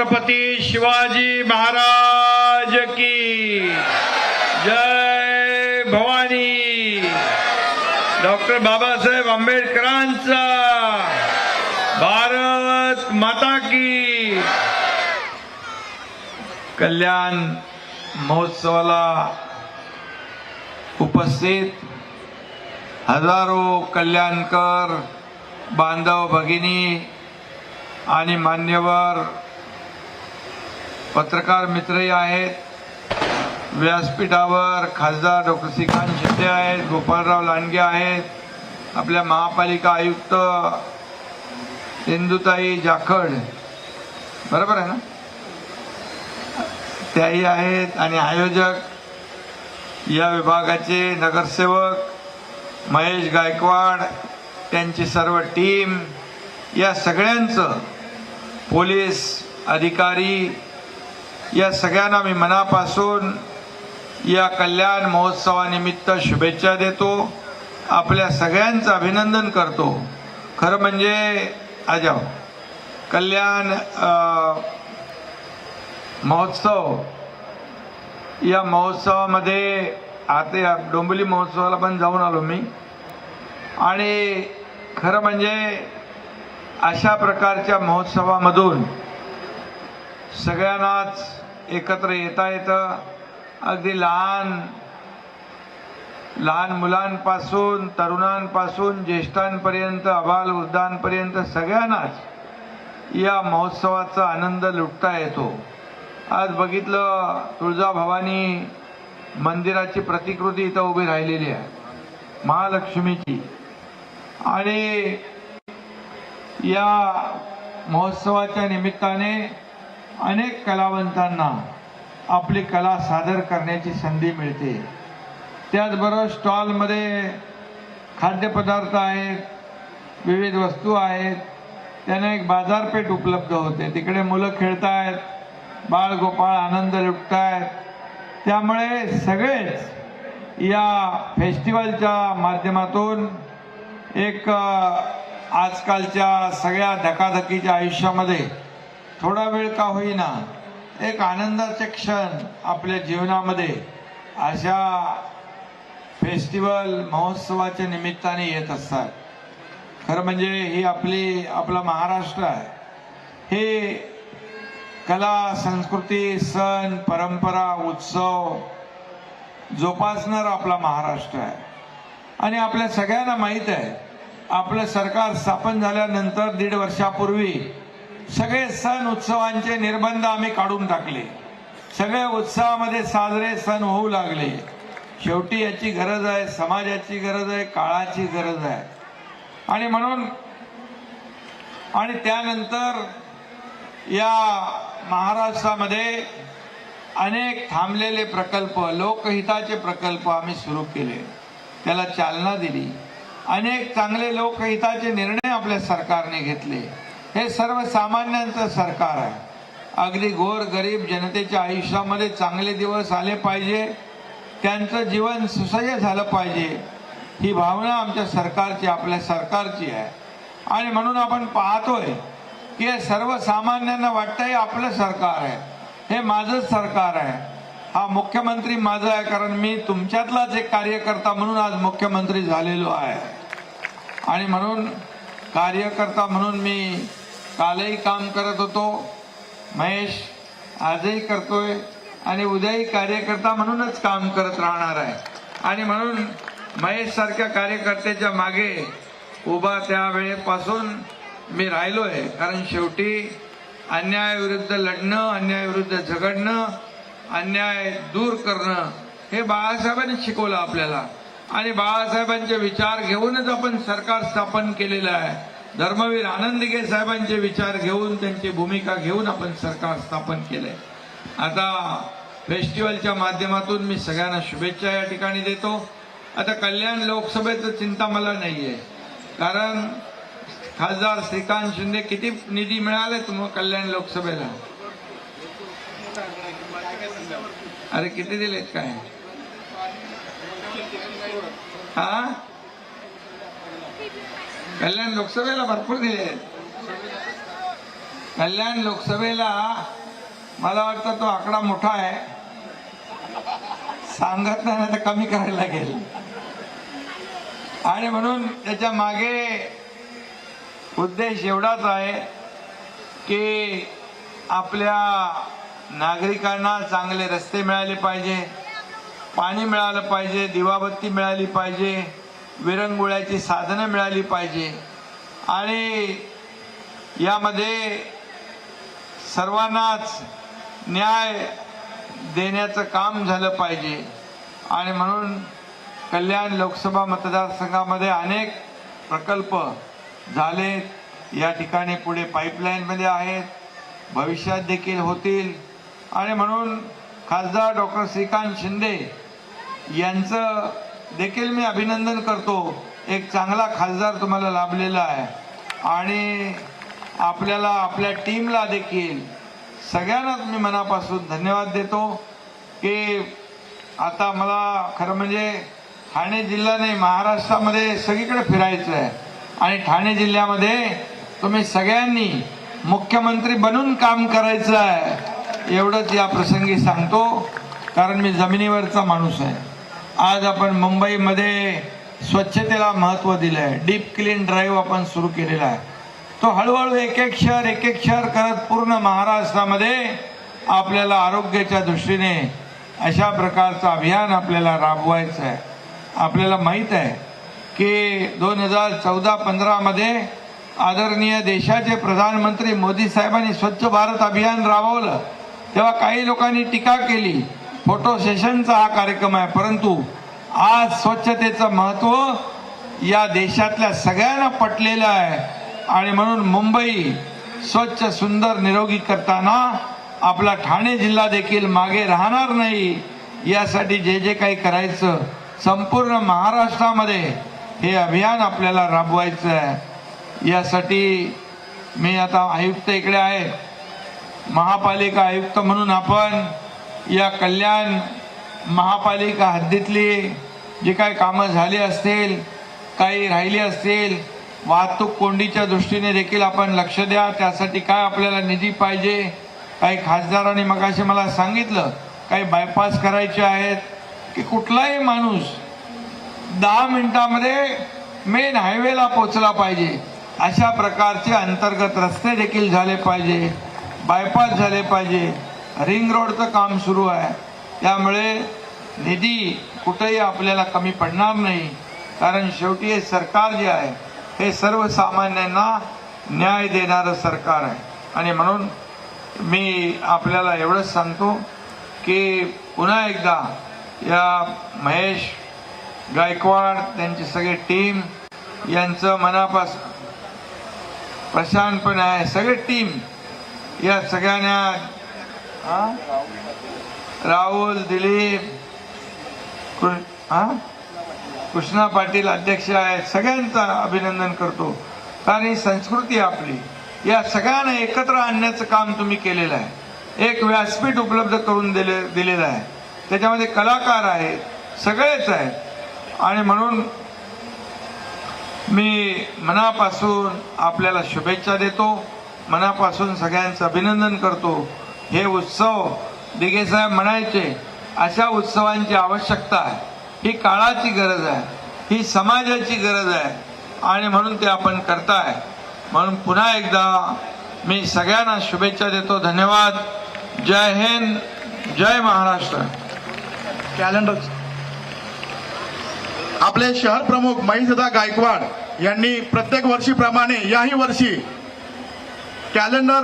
छत्रपती शिवाजी महाराज की जय भवानी. डॉक्टर बाबासाहेब आंबेडकरांचा भारत माता की. कल्याण महोत्सवाला उपस्थित हजारो कल्याणकर बांधव भगिनी आणि मान्यवर पत्रकार मित्रही आहेत. व्यासपीठावर खासदार डॉक्टर श्रीकांत शिंदे आहेत गोपाळराव लांडगे आहेत आपल्या महापालिका आयुक्त सिंधुताई जाखड. बरोबर आहे ना? त्याही आहेत आणि आयोजक या विभागाचे नगरसेवक महेश गायकवाड त्यांची सर्व टीम या सगळ्यांचं पोलीस अधिकारी या सगळ्यांना मी मनापासून या कल्याण महोत्सवानिमित्त शुभेच्छा देतो. आपल्या सगळ्यांचं अभिनंदन करतो. खरं म्हणजे आजाव कल्याण महोत्सव या महोत्सवामध्ये आता डोंबली डोंबिवली महोत्सवाला पण जाऊन आलो मी. आणि खरं म्हणजे अशा प्रकारच्या महोत्सवामधून सगळ्यांनाच एकत्र येता येतं अगदी लहान लहान मुलांपासून तरुणांपासून ज्येष्ठांपर्यंत अबाल वृद्धांपर्यंत सगळ्यांनाच या महोत्सवाचा आनंद लुटता येतो. आज बघितलं तुळजाभवानी मंदिराची प्रतिकृती इथं उभी राहिलेली आहे. महालक्ष्मीची. आणि या महोत्सवाच्या निमित्ताने अनेक कलावंतांना आपली कला सादर करण्याची संधी मिळते. त्याचबरोबर स्टॉलमध्ये खाद्यपदार्थ आहेत विविध वस्तू आहेत त्यांना एक बाजारपेठ उपलब्ध होते. तिकडे मुलं खेळतायत बाळ गोपाळ आनंद लुटतायत. त्यामुळे सगळेच या फेस्टिवलच्या माध्यमातून एक आजकालच्या सगळ्या धकाधकीच्या आयुष्यामध्ये थोडा वेळ का होईना एक आनंदाचे क्षण आपल्या जीवनामध्ये. अशा फेस्टिवल महोत्सवाच्या निमित्ताने येत असतात. खरं म्हणजे ही आपली आपला महाराष्ट्र आहे. हे कला संस्कृती सण परंपरा उत्सव जोपासणारा आपला महाराष्ट्र आहे. आणि आपल्या सगळ्यांना माहीत आहे आपलं सरकार स्थापन झाल्यानंतर दीड वर्षापूर्वी सगळे सण उत्सवांचे निर्बंध आम्ही काढून टाकले. सगळ्या उत्सवामध्ये साजरे सण होऊ लागले. शेवटी याची गरज आहे समाजाची गरज आहे काळाची गरज आहे. आणि म्हणून आणि त्यानंतर या महाराष्ट्रामध्ये अनेक थांबलेले प्रकल्प लोकहिताचे प्रकल्प आम्ही सुरू केले. त्याला चालना दिली. अनेक चांगले लोकहिताचे निर्णय आपल्या सरकारने घेतले. हे सर्वसामान्यांचं सरकार आहे. अगदी गोर गरीब जनतेच्या आयुष्यामध्ये चांगले दिवस आले पाहिजे. त्यांचं जीवन सुसह्य झालं पाहिजे. ही भावना आमच्या सरकारची आपल्या सरकारची आहे. आणि म्हणून आपण पाहतोय की हे सर्वसामान्यांना वाटतं हे आपलं सरकार आहे. हे माझंच सरकार आहे. हा मुख्यमंत्री माझा आहे कारण मी तुमच्यातलाच एक कार्यकर्ता म्हणून आज मुख्यमंत्री झालेलो आहे. आणि म्हणून कार्यकर्ता म्हणून मी कालही काम करत होतो. महेश आजही करतोय आणि उद्याही कार्यकर्ता म्हणूनच काम करत राहणार आहे. आणि म्हणून महेश सारख्या कार्यकर्त्याच्या मागे उभा त्यावेळेपासून मी राहिलो आहे कारण शेवटी अन्यायाविरुद्ध लढणं अन्यायाविरुद्ध झगडणं अन्याय दूर करणं हे बाळासाहेबांनी शिकवलं आपल्याला. आणि बाळासाहेबांचे विचार घेऊनच आपण सरकार स्थापन केलेलं आहे. धर्मवीर आनंदगे साहेबांचे विचार घेऊन त्यांची भूमिका घेऊन आपण सरकार स्थापन केलंय. आता फेस्टिवलच्या माध्यमातून मी सगळ्यांना शुभेच्छा या ठिकाणी देतो. आता कल्याण लोकसभेचं चिंता मला नाही आहे कारण खासदार श्रीकांत शिंदे किती निधी मिळाले तुम्हाला कल्याण लोकसभेला? अरे किती दिलेत काय? हा? कल्याण लोकसभेला भरपूर दिले कल्याण लोकसभेला मला वाटतं तो आकडा मोठा आहे. सांगत नाही तर कमी करायला लागेल. आणि म्हणून त्याच्यामागे उद्देश एवढाच आहे की आपल्या नागरिकांना चांगले रस्ते मिळाले पाहिजे पाणी मिळालं पाहिजे दिवाबत्ती मिळाली पाहिजे. विरंगुळ्याची साधनं मिळाली पाहिजे. आणि यामध्ये सर्वांनाच न्याय देण्याचं काम झालं पाहिजे. आणि म्हणून कल्याण लोकसभा मतदारसंघामध्ये अनेक प्रकल्प झाले. या ठिकाणी पुढे पाईपलाईनमध्ये आहेत. भविष्यात देखील होतील. आणि म्हणून खासदार डॉक्टर श्रीकांत शिंदे यांचं देखील मी अभिनंदन करतो. एक चांगला खासदार तुम्हाला लाभलेला आहे. आणि आपल्याला आपल्या टीमला देखील सगळ्यांनाच मी मनापासून धन्यवाद देतो की आता मला खरं म्हणजे ठाणे जिल्हा नाही महाराष्ट्रामध्ये सगळीकडे फिरायचं आहे. आणि ठाणे जिल्ह्यामध्ये तुम्ही सगळ्यांनी मुख्यमंत्री बनून काम करायचं आहे. एवढंच या प्रसंगी सांगतो कारण मी जमिनीवरचा माणूस आहे. आज आपण मुंबईमध्ये स्वच्छतेला महत्त्व दिलं आहे डीप क्लीन ड्राईव्ह आपण सुरू केलेला आहे. तो हळूहळू एक एक शहर एक एक शहर करत पूर्ण महाराष्ट्रामध्ये आपल्याला आरोग्याच्या दृष्टीने अशा प्रकारचं अभियान आपल्याला राबवायचं आहे. आपल्याला माहीत आहे की दोन हजार चौदा पंधरामध्ये आदरणीय देशाचे प्रधानमंत्री मोदी साहेबांनी स्वच्छ भारत अभियान राबवलं. तेव्हा काही लोकांनी टीका केली. फोटो सेशनचा हा कार्यक्रम आहे. परंतु आज स्वच्छतेचं महत्त्व या देशातल्या सगळ्यांना पटलेलं आहे. आणि म्हणून मुंबई स्वच्छ सुंदर निरोगी करताना आपला ठाणे जिल्हा देखील मागे राहणार नाही. यासाठी जे जे काही करायचं संपूर्ण महाराष्ट्रामध्ये हे अभियान आपल्याला राबवायचं आहे. यासाठी मी आता आयुक्त इकडे आहेत महापालिका आयुक्त म्हणून आपण या कल्याण महापालिका हद्दीतली जी काही कामं झाली असतील काही राहिली असतील वाहतूक कोंडीच्या दृष्टीने देखील आपण लक्ष द्या. त्यासाठी काय आपल्याला निधी पाहिजे? काही खासदारांनी मगाशी मला सांगितलं काही बायपास करायचे आहेत की कुठलाही माणूस दहा मिनटामध्ये मेन हायवेला पोचला पाहिजे. अशा प्रकारचे अंतर्गत रस्ते देखील झाले पाहिजे बायपास झाले पाहिजे. रिंग रोडचं काम सुरू आहे. त्यामुळे निधी कुठेही आपल्याला कमी पडणार नाही. कारण शेवटी हे सरकार जे आहे हे सर्वसामान्यांना न्याय देणारं सरकार आहे. आणि म्हणून मी आपल्याला एवढंच सांगतो की पुन्हा एकदा या महेश गायकवाड त्यांची सगळी टीम यांचं मनापासून प्रशांत पण आहे. सगळे टीम या सगळ्यांना राहुल दिलीप कृ- हा? कृष्णा पाटील अध्यक्ष आहेत. सगळ्यांचा अभिनंदन करतो. कारण ही संस्कृती आपली. या सगळ्यांना एकत्र आणण्याचं काम तुम्ही केलेलं आहे. एक व्यासपीठ उपलब्ध करून दिले दिलेलं आहे. त्याच्यामध्ये कलाकार आहेत. सगळेच आहेत. आणि म्हणून मी मनापासून आपल्याला शुभेच्छा देतो. मनापासून सगळ्यांचं अभिनंदन करतो. हे उत्सव दिगेसाहेब म्हणायचे अशा उत्सवांची आवश्यकता आहे. ही काळाची गरज आहे. ही समाजाची गरज आहे. आणि म्हणून ते आपण करताय. म्हणून पुन्हा एकदा मी सगळ्यांना शुभेच्छा देतो. धन्यवाद. जय हिंद. जय महाराष्ट्र. कॅलेंडर आपले शहर प्रमुख महेशदा गायकवाड यांनी प्रत्येक वर्षीप्रमाणे याही वर्षी कॅलेंडर